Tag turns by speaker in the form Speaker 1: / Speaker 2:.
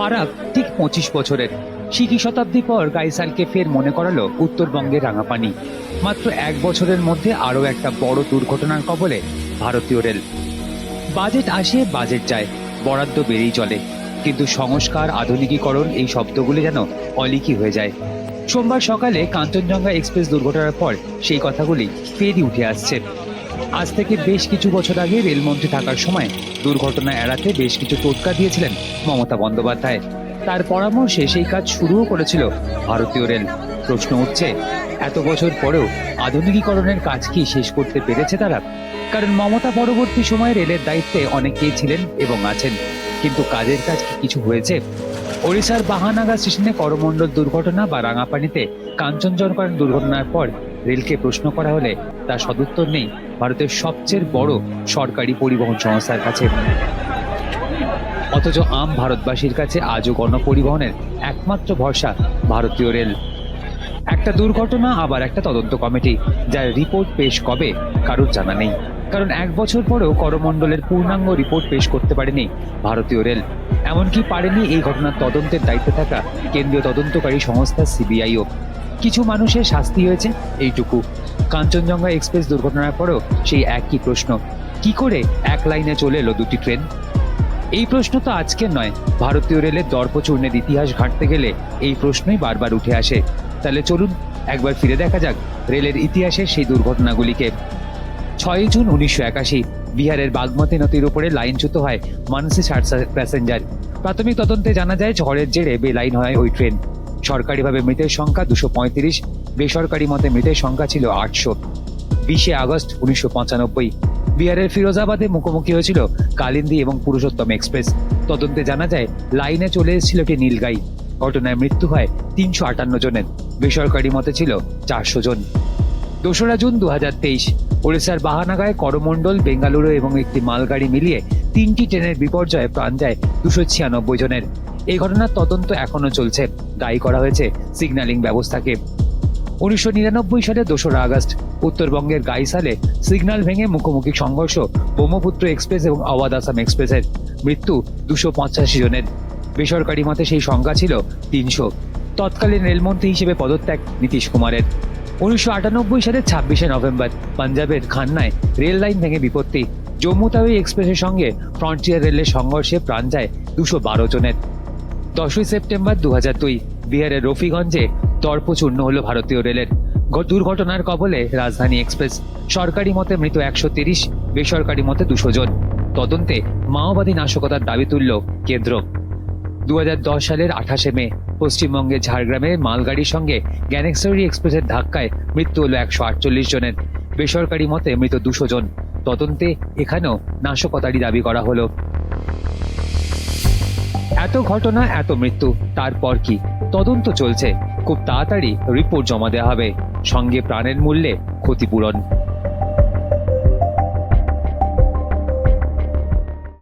Speaker 1: ফারাক ঠিক পঁচিশ বছরের। সিকি শতাব্দী পর গাইসালকে ফের মনে করালো উত্তরবঙ্গের রাঙাপানি। মাত্র এক বছরের মধ্যে আরও একটা বড় দুর্ঘটনার কবলে ভারতীয় রেল। বাজেট আসে, বাজেট যায়, বরাদ্দ বেড়েই চলে। কিন্তু সংস্কার, আধুনিকীকরণ এই শব্দগুলি যেন অলিকি হয়ে যায়। সোমবার সকালে কাঞ্চনজঙ্ঘা এক্সপ্রেস দুর্ঘটনার পর সেই কথাগুলি ফেরই উঠে আসছে। আজ থেকে বেশ কিছু বছর আগে রেলমন্ত্রী থাকার সময় দুর্ঘটনা এড়াতে বেশ কিছু টোটকা দিয়েছিলেন মমতা বন্দ্যোপাধ্যায়। তার পরামর্শে সেই কাজ শুরুও করেছিল ভারতীয় রেল। প্রশ্ন উঠছে, এত বছর পরেও আধুনিকীকরণের কাজ কি শেষ করতে পেরেছে তারা? কারণ মমতা পরবর্তী সময়ে রেলের দায়িত্বে অনেকেই ছিলেন এবং আছেন। কিন্তু কাজের কাজ কি কিছু হয়েছে? ওড়িশার বাহানাগা স্টেশনে করমণ্ডল দুর্ঘটনা বা রাঙাপানিতে কাঞ্চনজঙ্ঘার দুর্ঘটনার পর রেলকে প্রশ্ন করা হলে তার সদুত্তর নেই ভারতের সবচেয়ে বড় সরকারি পরিবহন সংস্থার কাছে। অথচ আম ভারতবাসীর কাছে আজও গণপরিবহনের একমাত্র ভরসা ভারতীয় রেল। একটা দুর্ঘটনা, আবার একটা তদন্ত কমিটি, যার রিপোর্ট পেশ কবে, কারোর জানা নেই। কারণ এক বছর পরেও করমণ্ডলের পূর্ণাঙ্গ রিপোর্ট পেশ করতে পারেনি ভারতীয় রেল। এমনকি পারেনি এই ঘটনার তদন্তের দায়িত্বে থাকা কেন্দ্রীয় তদন্তকারী সংস্থা সিবিআইও। কিছু মানুষের শাস্তি হয়েছে, এইটুকু। কাঞ্চনজঙ্ঘা এক্সপ্রেস দুর্ঘটনার পরেও সেই একই প্রশ্ন। কি করে এক লাইনে চলে এলো দুটি ট্রেন? এই প্রশ্ন তো আজকের নয়। ভারতীয় রেলের দর্পচূর্ণের ইতিহাস ঘাঁটতে গেলে এই প্রশ্নই বারবার উঠে আসে। তাহলে চলুন একবার ফিরে দেখা যাক রেলের ইতিহাসের সেই দুর্ঘটনাগুলিকে। ছয়ই জুন উনিশশো একাশি, বিহারের বাগমতী নদীর উপরে লাইনচ্যুত হয় মানসি ষাট প্যাসেঞ্জার। প্রাথমিক তদন্তে জানা যায়, ঝড়ের জেরে বেলাইন হয় ওই ট্রেন। সরকারিভাবে মৃতের সংখ্যা দুশো পঁয়ত্রিশ, বেসরকারি মতে মৃতের সংখ্যা ছিল আটশো। বিশে আগস্ট উনিশশো পঁচানব্বই, বিহারের ফিরোজাবাদে মুখোমুখি হয়েছিল কালিন্দি এবং পুরুষোত্তম এক্সপ্রেস। তদন্তে জানা যায়, লাইনে চলে এসেছিল একটি নীলগাই। ঘটনায় মৃত্যু হয় তিনশো আটান্ন জনের, বেসরকারি মতে ছিল চারশো জন। দোসরা জুন দু হাজার তেইশ, ওড়িশার বাহানাগায় করমণ্ডল, বেঙ্গালুরু এবং একটি মালগাড়ি মিলিয়ে তিনটি ট্রেনের বিপর্যয়ে প্রাণ যায় দুশো ছিয়ানব্বই জনের। এই ঘটনার তদন্ত এখনও চলছে। দায়ী করা হয়েছে সিগন্যালিং ব্যবস্থাকে। উনিশশো নিরানব্বই সালে দোসরা আগস্ট, উত্তরবঙ্গের গাইসালে সিগন্যাল ভেঙে মুখোমুখি সংঘর্ষ ব্রহ্মপুত্র এক্সপ্রেস এবং আওয়াজ আসাম এক্সপ্রেসের মৃত্যু দুশো পঁচাশি জনের। বেসরকারি মতে সেই সংখ্যা ছিল তিনশো। তৎকালীন রেলমন্ত্রী হিসেবে পদত্যাগ নীতিশ কুমারের। উনিশশো আটানব্বই সালের ছাব্বিশে নভেম্বর, পাঞ্জাবের খান্নায় রেল লাইন ভেঙে বিপত্তি। জম্মু তাওয়ি এক্সপ্রেসের সঙ্গে ফ্রন্টিয়ার রেলের সংঘর্ষে প্রাণ যায় দুশো বারো জনের। দশই সেপ্টেম্বর দু দুই, বিহারের রফিগঞ্জে দর্পচূর্ণ হল ভারতীয় রেলের। দুর্ঘটনার কবলে রাজধানী এক্সপ্রেস, সরকারি মতে মৃত একশো তিরিশ, বেসরকারি মতে দুশো জন। তদন্তে মাওবাদী নাশকতার দাবি তুলল কেন্দ্র। দু হাজার দশ সালের আঠাশে মে পশ্চিমবঙ্গের ঝাড়গ্রামে মালগাড়ির সঙ্গে গ্যানেক্সরি এক্সপ্রেসের ধাক্কায় মৃত্যু হল একশো আটচল্লিশ জনের। বেসরকারি মতে মৃত দুশো জন। তদন্তে এখানেও নাশকতারই দাবি করা হলো। এত ঘটনা, এত মৃত্যু, তারপর কি? তদন্ত চলছে। খুব তাড়াতাড়ি রিপোর্ট জমা দেওয়া হবে। সঙ্গে প্রাণের মূল্যে ক্ষতিপূরণ।